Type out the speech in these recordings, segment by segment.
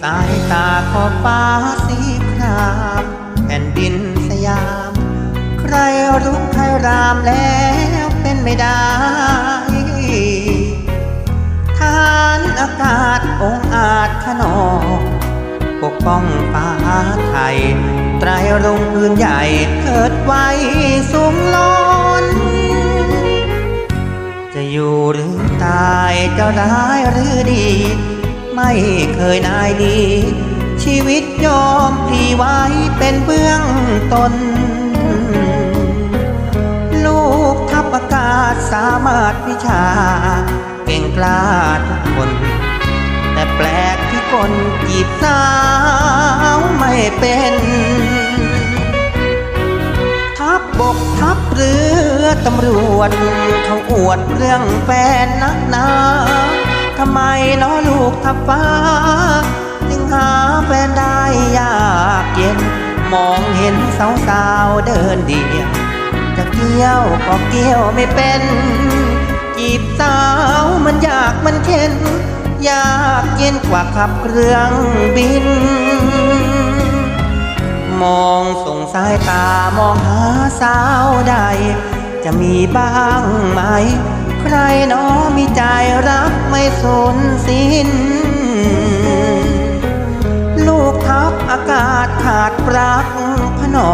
สายตาขอบฟ้าสีครามแผ่นดินสยาม ใครรุกใครรามแล้วเป็นไม่ได้ทานอากาศองอาจขนองปกป้องฟ้าไทย ไตรรงค์พื้นใหญ่เถิดไว้สูงล้น จะอยู่หรือตายจะร้ายหรือดี ไม่เคยนายดี ชีวิตยอมพลีไว้เป็นเบื้องต้น ลูกทัพอากาศสามารถวิชา เก่งกล้าทุกคน แต่แปลกที่คนจีบสาวไม่เป็นทัพบบกทัพเรือตำรวจเขาอวดเรื่องแฟนนักหนา ทำไมน้อลูกทัพฟ้าจึงหาแฟนได้ยากเย็น มองเห็นสาวสาวเดินเดียว จะเกี่ยวก็เกี่ยวไม่เป็น จีบสาวมันยากมันเข็น ยากเย็นกว่าขับเครื่องบิน มองส่งสายตามองหาสาวใด จะมีบ้างไหม ใคร อากาศขาดปรักพนอ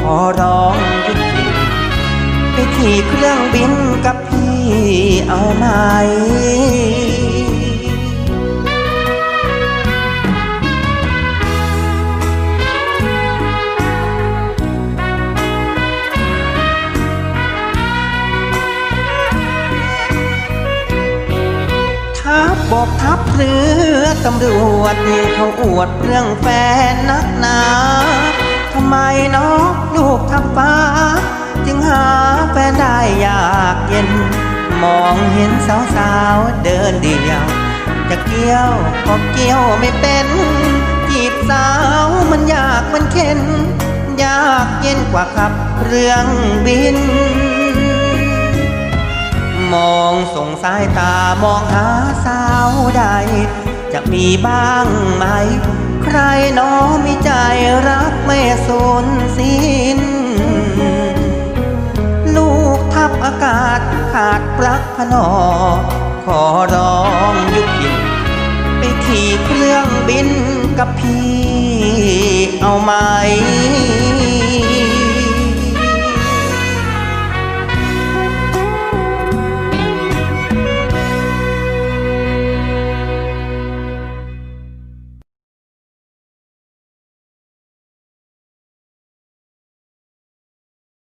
ขอร้องยุดบิไปขี่เครื่องบินกับพี่เอาไหมทัพบกทัพเรือ ตำรวจเขาอวดเรื่องแฟนนักหนาทำไมน้องลูกทัพฟ้า จึงหาแฟนได้ยากเย็น มองเห็นสาวสาวเดินเดียว จะเกี่ยวก็เกี่ยวไม่เป็นจีบสาวมันยากมันเข็น ยากเย็นกว่าขับเรื่องบิน มองส่งสายตามองหาสาวใด จะมีบ้างไหม ใครน้อมีใจรักไม่สูญสิ้น ลูกทับอากาศขาดปลักพนอ ขอร้องยุดบินไปขี่เครื่องบินกับพี่เอาไหม